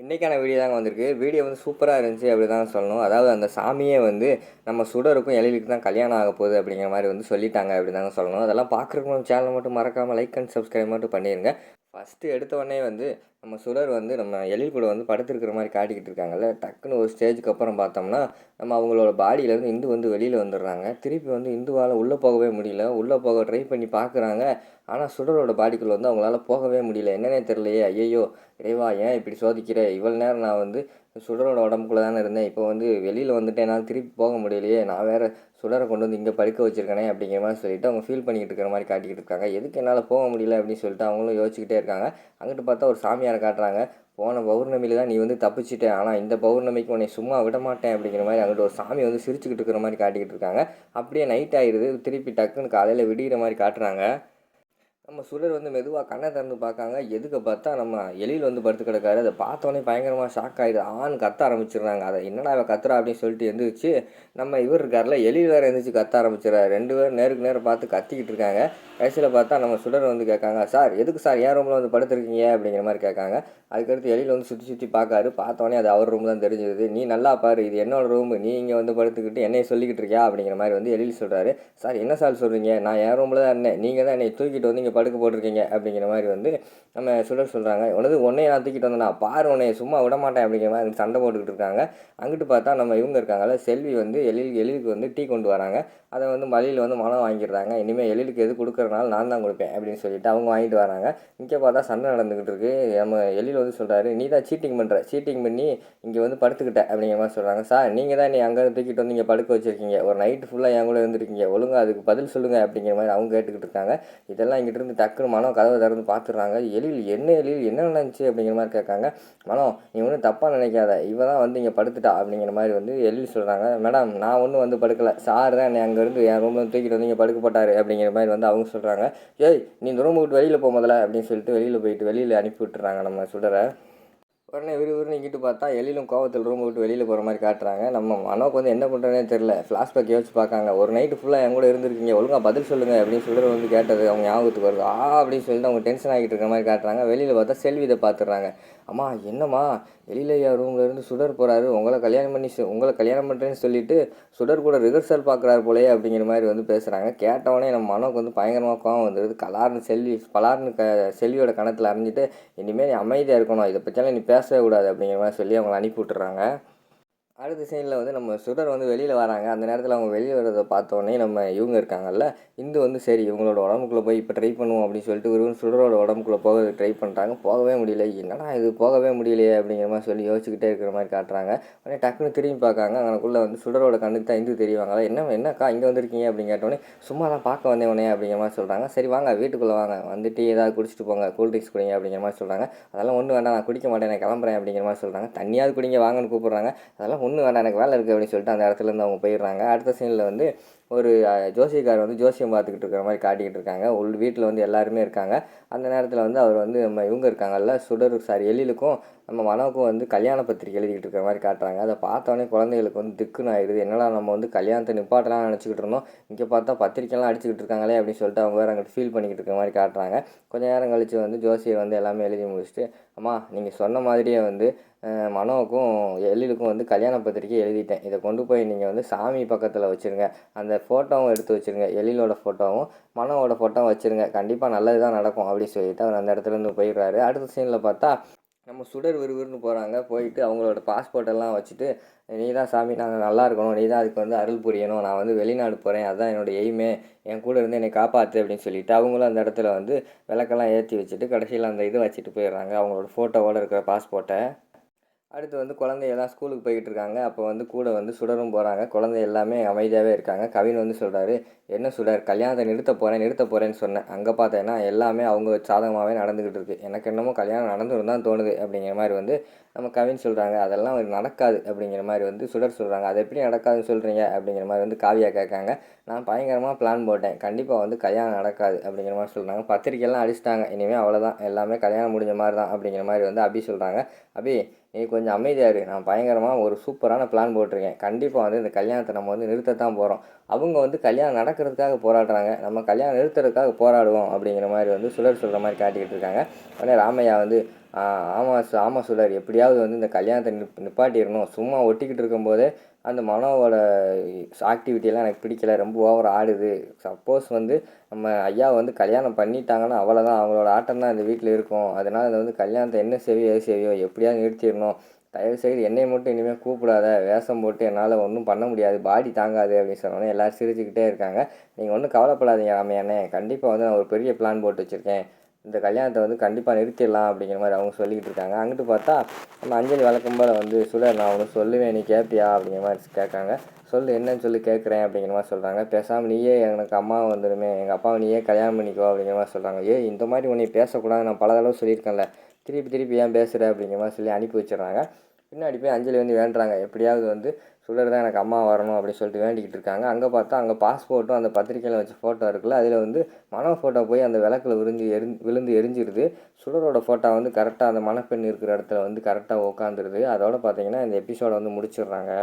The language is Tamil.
இன்றைக்கான வீடியோ தாங்க வந்திருக்கு. வீடியோ வந்து சூப்பராக இருந்துச்சு அப்படி தான் சொல்லணும். அதாவது அந்த சாமியே வந்து நம்ம சுடருக்கும் எழிலுக்கு தான் கல்யாணம் ஆக போகுது அப்படிங்கிற மாதிரி வந்து சொல்லிட்டாங்க அப்படி தாங்க சொல்லணும். அதெல்லாம் பார்க்குறக்கு சேனலை மட்டும் மறக்காமல் லைக் அண்ட் சப்ஸ்கிரைப் மட்டும் பண்ணிடுங்க ஃபஸ்ட்டு எடுத்த உடனே வந்து நம்ம சுடர் வந்து நம்ம எழில் கூட வந்து படுத்துருக்கிற மாதிரி காட்டிக்கிட்டு இருக்காங்கல்ல. டக்குன்னு ஒரு ஸ்டேஜுக்கு அப்புறம் பார்த்தோம்னா நம்ம அவங்களோட பாடியிலேருந்து இந்து வந்து வெளியில் வந்துடுறாங்க. திருப்பி வந்து இந்துவால் உள்ளே போகவே முடியல. உள்ளே போக ட்ரை பண்ணி பார்க்குறாங்க. ஆனால் சுடரோட பாடிக்குள்ளே வந்து அவங்களால போகவே முடியல. என்னன்னே தெரியலையே. ஐயையோ இறைவா ஏன் இப்படி சோதிக்கிற? இவ்வளோ நேரம் நான் வந்து சுடரோட உடம்புக்குள்ளே தானே இருந்தேன். இப்போ வந்து வெளியில் வந்துட்டு என்னால் திருப்பி போக முடியலையே. நான் வேறு சுடரை கொண்டு வந்து இங்கே படுக்க வச்சிருக்கேனே அப்படிங்கிற மாதிரி சொல்லிட்டு அவங்க ஃபீல் பண்ணிக்கிட்டு இருக்கிற மாதிரி காட்டிக்கிட்டு இருக்காங்க. எதுக்கு என்னால் போக முடியல அப்படின்னு சொல்லிட்டு அவங்களும் யோசிச்சுக்கிட்டே இருக்காங்க. அங்கிட்டு பார்த்தா ஒரு சாமியார் காட்டுறாங்க. போன பௌர்ணமியில் தான் நீ வந்து தப்பிச்சிட்டேன் ஆனால் இந்த பௌர்ணமிக்கு உன்னை சும்மா விட மாட்டேன் அப்படிங்கிற மாதிரி அங்கிட்ட ஒரு சாமி வந்து சிரிச்சுக்கிட்டு இருக்கிற மாதிரி காட்டிக்கிட்டு இருக்காங்க. அப்படியே நைட் ஆயிடுது திருப்பி டக்குன்னு காலையில் விடிகிற மாதிரி காட்டுறாங்க. நம்ம சுடர் வந்து மெதுவாக கண்ணை திறந்து பார்க்காங்க. எதுக்கு பார்த்தா நம்ம எலியில் வந்து படுத்து கிடக்காரு. அதை பார்த்தோன்னே பயங்கரமாக ஷாக் ஆகிடுது ஆண் கத்த ஆரம்பிச்சிடுறாங்க. அதை என்னடா இவ கத்துறா அப்படின்னு சொல்லிட்டு எழுந்திரிச்சு நம்ம இவர் இருக்கார்ல எலியில் வேறு எழுந்திரிச்சு கத்த ஆரம்பிச்சிடறாரு. ரெண்டு பேரும் நேருக்கு நேரம் பார்த்து கத்திக்கிட்டு இருக்காங்க. கடைசியில் பார்த்தா நம்ம சுடர் வந்து கேட்காங்க சார் எதுக்கு சார் ஏன் ரூமில் வந்து படுத்துருக்கீங்க? அப்படிங்கிற மாதிரி கேட்காங்க. அதுக்கடுத்து எலியில் வந்து சுற்றி சுற்றி பார்க்காரு. பார்த்தோன்னே அது அவர் ரூம் தான் தெரிஞ்சது. நீ நல்லா பாரு. இது என்னோட ரூம் நீ இங்கே வந்து படுத்துக்கிட்டு என்னையை சொல்லிக்கிட்டு இருக்கியா? அப்படிங்கிற மாதிரி வந்து எலியில் சொல்கிறாரு சார் என்ன சார் சொல்கிறீங்க நான் என் ரூமில் தான் இருந்தேன். நீங்கள் தான் என்னை தூக்கிட்டு வந்து இங்கே படுக்க போட்டிருக்கீங்க அப்படிங்கிற மாதிரி வந்து நம்ம சுடர் சொல்கிறாங்க உனது உன்னைய நான் தூக்கிட்டு வந்தேன் பாரு உன்னைய சும்மா விட மாட்டேன் அப்படிங்கிற மாதிரி சண்டை போட்டுக்கிட்டு இருக்காங்க. அங்கிட்டு பார்த்தா நம்ம இவங்க இருக்காங்கல்ல செல்வி வந்து எழில் எழிலுக்கு வந்து டீ கொண்டு வராங்க. அதை வந்து மலையில் வந்து மனம் வாங்கிடுறாங்க. இனிமேல் எழிலுக்கு எது கொடுக்குறனால நான் தான் கொடுப்பேன் அப்படின்னு சொல்லிட்டு அவங்க வாங்கிட்டு வராங்க. இங்கே பார்த்தா சண்டை நடந்துக்கிட்டு இருக்கு. நம்ம எழில் வந்து சொல்கிறாரு நீ தான் சீட்டிங் பண்ணுற சீட்டிங் பண்ணி இங்கே வந்து படுத்துக்கிட்ட அப்படிங்கிற மாதிரி சொல்கிறாங்க சார் நீங்கள் தான் நீ அங்கே தூக்கிட்டு வந்து இங்கே படுக்க வச்சுருக்கீங்க. ஒரு நைட்டு ஃபுல்லாக என் கூட இருந்திருக்கீங்க. ஒழுங்காக அதுக்கு பதில் சொல்லுங்கள் அப்படிங்கிற மாதிரி அவங்க கேட்டுக்கிட்டு இருக்காங்க. இதெல்லாம் இங்கிட்டு வந்து டக்குன்னு மனம் கதவை திறந்து பார்த்துடுறாங்க. எழில் என்ன எழில்? என்ன நினச்சி அப்படிங்கிற மாதிரி கேட்காங்க. மனம் நீ ஒன்றும் தப்பாக நினைக்காத. இவ தான் வந்து இங்கே படுத்துட்டா. அப்படிங்கிற மாதிரி வந்து எழில் சொல்கிறாங்க மேடம் நான் ஒன்றும் வந்து படுக்கலை. சார் தான் என்னை அங்கேருந்து என் ரூமில் தூக்கிட்டு வந்து இங்கே படுக்க அப்படிங்கிற மாதிரி வந்து அவங்க சொல்கிறாங்க ஏய் நீ இந்த ரூம் விட்டு வெளியில் போக முதல்ல. அப்படின்னு சொல்லிட்டு வெளியில் போயிட்டு வெளியில் அனுப்பி விட்டுறாங்க. நம்ம சுடரை உடனே விறுவிறுன்னு இங்கிட்டு பார்த்தா எழிலும் கோவத்தில் ரூம் விட்டு வெளியில் போகிற மாதிரி காட்டுறாங்க. நம்ம மனோக்கு வந்து என்ன பண்ணுறேனே தெரில ஃப்ளாஷ்பேக் யோசிச்சு பார்க்காங்க. ஒரு நைட்டு ஃபுல்லாக என் கூட இருந்திருக்கீங்க. ஒழுங்காக பதில் சொல்லுங்கள் அப்படின்னு சொல்லிட்டு வந்து கேட்டது அவங்க ஞாபகத்துக்கு வருது. ஆ அப்படின்னு சொல்லிட்டு அவங்க டென்ஷன் ஆகிட்டு இருக்கிற மாதிரி காட்டுறாங்க. வெளியில் பார்த்தா செல்வி இதை பார்த்துடுறாங்க. அம்மா என்னம்மா? எழிலையா ரூமில் இருந்து சுடர் போகிறாரு உங்களை கல்யாணம் பண்ணி உங்களை கல்யாணம் பண்ணுறேன்னு சொல்லிட்டு சுடர் கூட ரிஹர்சல் பார்க்குறாரு போலயே அப்படிங்கிற மாதிரி வந்து பேசுகிறாங்க கேட்டவொடனே நம்ம மனோக்கு வந்து பயங்கரமாக கோவம் வந்துடுது கலார்னு செல்வி பலார்னு க செல்வியோட கணத்தில் அறிஞ்சிட்டு இனிமேல் நீ அமைதியாக இருக்கணும். இதை பற்றியெல்லாம் நீ பேச கூடாது அப்படிங்கிற மாதிரி சொல்லி அவங்கள அனுப்பி விட்டுறாங்க. அடுத்த சீனில் வந்து நம்ம சுடர் வந்து வெளியில் வராங்க. அந்த நேரத்தில் அவங்க வெளியில் வரதை பார்த்தோன்னே நம்ம இவங்க இருக்காங்கல்ல இந்து வந்து சரி இவங்களோட உடம்புக்குள்ளே போய் இப்போ ட்ரை பண்ணுவோம் அப்படின்னு சொல்லிட்டு ஒரு சுடரோட உடம்புக்குள்ளே போக ட்ரை பண்ணுறாங்க போகவே முடியல. என்னடா இது போகவே முடியலையே அப்படிங்கிற மாதிரி சொல்லி யோசிச்சுக்கிட்டே இருக்கிற மாதிரி காட்டுறாங்க. உடனே டக்குன்னு திரும்பி பார்க்காங்க. அங்கனக்குள்ளே வந்து சுடரோட கண்ணுக்கு தான் இந்து தெரியுவாங்களா என்ன என்னக்கா இங்கே வந்திருக்கீங்க அப்படின்னு கேட்டோடனே சும்மா தான் பார்க்க வந்தேன் உடனே அப்படிங்கிற மாதிரி சொல்கிறாங்க சரி வாங்க வீட்டுக்குள்ளே வாங்க. வந்துட்டு ஏதாவது குடிச்சிட்டு போங்க. கூல் ட்ரிங்க்ஸ் குடிங்க அப்படிங்கிற மாதிரி சொல்கிறாங்க அதெல்லாம் ஒன்றும் வேண்டாம். நான் குடிக்க மாட்டேன். நான் கிளம்புறேன் அப்படிங்கிற மாதிரி சொல்கிறாங்க தண்ணியாவது குடிங்க. வாங்கன்னு கூப்பிட்றாங்க. அதெல்லாம் ஒன்றும் வேண்டாம் எனக்கு வேலை இருக்குது அப்படின்னு சொல்லிட்டு அந்த இடத்துல இருந்து அவங்க போயிடுறாங்க. அடுத்த சீனில் வந்து ஒரு ஜோசியக்கார் வந்து ஜோசியம் பார்த்துக்கிட்டு இருக்கிற மாதிரி காட்டிக்கிட்டு இருக்காங்க. உள் வீட்டில் வந்து எல்லாருமே இருக்காங்க. அந்த நேரத்தில் வந்து அவர் வந்து நம்ம இவங்க இருக்காங்கல்ல சுடர் சாரி எழிலுக்கும் நம்ம மனோவுக்கும் வந்து கல்யாண பத்திரிக்கை எழுதிக்கிட்டு இருக்கிற மாதிரி காட்டுறாங்க. அதை பார்த்தோன்னே குழந்தைகளுக்கு வந்து திக்குன்னு ஆயிடுது. என்னடா நம்ம வந்து கல்யாணத்தை நிப்பாட்டலாம் நினச்சிக்கிட்டு இருந்தோம். இங்கே பார்த்தா பத்திரிக்கைலாம் அடிச்சுக்கிட்டு இருக்காங்களே அப்படின்னு சொல்லிட்டு அவங்க வேறு அங்கிட்டு ஃபீல் பண்ணிக்கிட்டு இருக்கிற மாதிரி காட்டுறாங்க. கொஞ்ச நேரம் கழித்து வந்து ஜோசியர் வந்து எல்லாமே எழுதி முடிச்சுட்டு அம்மா நீங்கள் சொன்ன மாதிரியே வந்து மனோவுக்கும் எழிலுக்கும் வந்து கல்யாண பத்திரிக்கை எழுதிட்டேன். இதை கொண்டு போய் நீங்கள் வந்து சாமி பக்கத்தில் வச்சுருங்க. அந்த ஃபோட்டோவும் எடுத்து வச்சுருங்க. எழிலோட ஃபோட்டோவும் மனோவோட ஃபோட்டோவும் வச்சுருங்க. கண்டிப்பாக நல்லது தான் நடக்கும் அப்படின்னு சொல்லிட்டு அவர் அந்த இடத்துல இருந்து போயிடுறாரு. அடுத்த சீனில் பார்த்தா நம்ம சுடர் விறுவிறுன்னு போகிறாங்க போயிட்டு அவங்களோட பாஸ்போர்ட்டெல்லாம் வச்சுட்டு நீ தான் சாமி நாங்கள் நல்லா இருக்கணும். நீ தான் அதுக்கு வந்து அருள் புரியணும். நான் வந்து வெளிநாடு போகிறேன் அதுதான் என்னோட எய்மே என் கூட இருந்து என்னை காப்பாற்று அப்படின்னு சொல்லிட்டு அவங்களும் அந்த இடத்துல வந்து விளக்கெல்லாம் ஏற்றி வச்சுட்டு கடைசியில் அந்த இது வச்சுட்டு போயிடுறாங்க. அவங்களோட ஃபோட்டோவோட இருக்கிற பாஸ்போர்ட்டை அடுத்து வந்து குழந்தையெல்லாம் ஸ்கூலுக்கு போய்கிட்டு இருக்காங்க அப்போ வந்து கூட வந்து சுடரும் போகிறாங்க குழந்தை எல்லாமே அமைதியாகவே இருக்காங்க. கவின் வந்து சொல்கிறாரு என்ன சுடர்? கல்யாணத்தை நிறுத்த போகிறேன் நிறுத்த போகிறேன்னு சொன்னேன். அங்கே பார்த்தேன்னா எல்லாமே அவங்க சாதகமாகவே நடந்துக்கிட்டு இருக்கு எனக்கு என்னமோ கல்யாணம் நடந்துரும் தான் தோணுது அப்படிங்கிற மாதிரி வந்து நம்ம கவின் சொல்கிறாங்க அதெல்லாம் ஒரு நடக்காது அப்படிங்கிற மாதிரி வந்து சுடர் சொல்கிறாங்க அது எப்படி நடக்காதுன்னு சொல்கிறீங்க அப்படிங்கிற மாதிரி வந்து காவியாக கேட்காங்க நான் பயங்கரமாக பிளான் போட்டேன். கண்டிப்பாக வந்து கல்யாணம் நடக்காது அப்படிங்கிற மாதிரி சொல்கிறாங்க பத்திரிக்கையெல்லாம் அடிச்சிட்டாங்க. இனிமேல் அவ்வளோதான் எல்லாமே கல்யாணம் முடிஞ்ச மாதிரி தான் அப்படிங்கிற மாதிரி வந்து அபி சொல்கிறாங்க அபி நீ கொஞ்சம் அமைதியாக இருக்குது நான் பயங்கரமாக ஒரு சூப்பரான பிளான் போட்டிருக்கேன். கண்டிப்பாக வந்து இந்த கல்யாணத்தை நம்ம வந்து நிறுத்தத்தான் போகிறோம் அவங்க வந்து கல்யாணம் நடக்கிறதுக்காக போராடுறாங்க. நம்ம கல்யாணம் நிறுத்துறதுக்காக போராடுவோம் அப்படிங்கிற மாதிரி வந்து சுழர் சொல்கிற மாதிரி காட்டிக்கிட்டு இருக்காங்க. உடனே ராமையா வந்து ஆமாம் ஆமாம் சு- ஆமா எப்படியாவது வந்து இந்த கல்யாணத்தை நிப் நிப்பாட்டிடணும். சும்மா ஒட்டிக்கிட்டு இருக்கும்போதே அந்த மனோவோட ஆக்டிவிட்டியெல்லாம் எனக்கு பிடிக்கல. ரொம்ப ஓவர் ஆடுது. சப்போஸ் வந்து நம்ம ஐயா வந்து கல்யாணம் பண்ணிட்டாங்கன்னா அவ்வளோதான் அவங்களோட ஆட்டம் தான் இந்த வீட்டில் இருக்கும். அதனால் அதை வந்து கல்யாணத்தை என்ன செய்வியோ எது செய்வியோ எப்படியாவது நிறுத்திடணும். தயவு செய்து என்னை மட்டும் இனிமேல் கூப்பிடாத. வேஷம் போட்டு என்னால் ஒன்றும் பண்ண முடியாது. பாடி தாங்காது அப்படின்னு சொன்னோன்னே எல்லோரும் சிரிச்சுக்கிட்டே இருக்காங்க. நீங்கள் ஒன்றும் கவலைப்படாதீங்க ராமையானே கண்டிப்பாக வந்து நான் ஒரு பெரிய பிளான் போட்டு வச்சுருக்கேன். இந்த கல்யாணத்தை வந்து கண்டிப்பாக நிறுத்திடலாம் அப்படிங்கிற மாதிரி அவங்க சொல்லிக்கிட்டு இருக்காங்க. அங்கிட்டு பார்த்தா நம்ம அஞ்சலி வழக்கம் போல் வந்து சுடர் நான் ஒன்று சொல்லுவேன் நீ கேட்பியா அப்படிங்கிற மாதிரி கேட்காங்க. சொல்லு என்னன்னு சொல்லி கேட்குறேன் அப்படிங்கிற மாதிரி சொல்கிறாங்க பேசாமல் நீயே எனக்கு அம்மா வந்துடுமே எங்கள் அப்பாவை நீயே கல்யாணம் பண்ணிக்கோ அப்படிங்கிற மாதிரி சொல்கிறாங்க ஏய் இந்த மாதிரி உன்னை பேசக்கூடாது நான் பல தடவை சொல்லியிருக்கேன்ல. திருப்பி திருப்பி ஏன் பேசுகிற அப்படிங்கிற மாதிரி சொல்லி அனுப்பி வச்சிடுறாங்க. பின்னாடி போய் அஞ்சலி வந்து வேண்டுறாங்க. எப்படியாவது வந்து சுடர் தான் எனக்கு அம்மா வரணும் அப்படின்னு சொல்லிட்டு வேண்டிக்கிட்டு இருக்காங்க. அங்கே பார்த்தா அங்கே பாஸ்போர்ட்டும் அந்த பத்திரிக்கையில் வச்ச ஃபோட்டோ இருக்குல்ல அதில் வந்து மனோ ஃபோட்டோ போய் அந்த விளக்கில் விரிஞ்சு எரி விழுந்து எரிஞ்சிருது. சுடரோட ஃபோட்டோ வந்து கரெக்டாக அந்த மணப்பெண் இருக்கிற இடத்துல வந்து கரெக்டாக உட்காந்துருது அதோட பார்த்தீங்கன்னா இந்த எபிசோடை வந்து முடிச்சிடுறாங்க.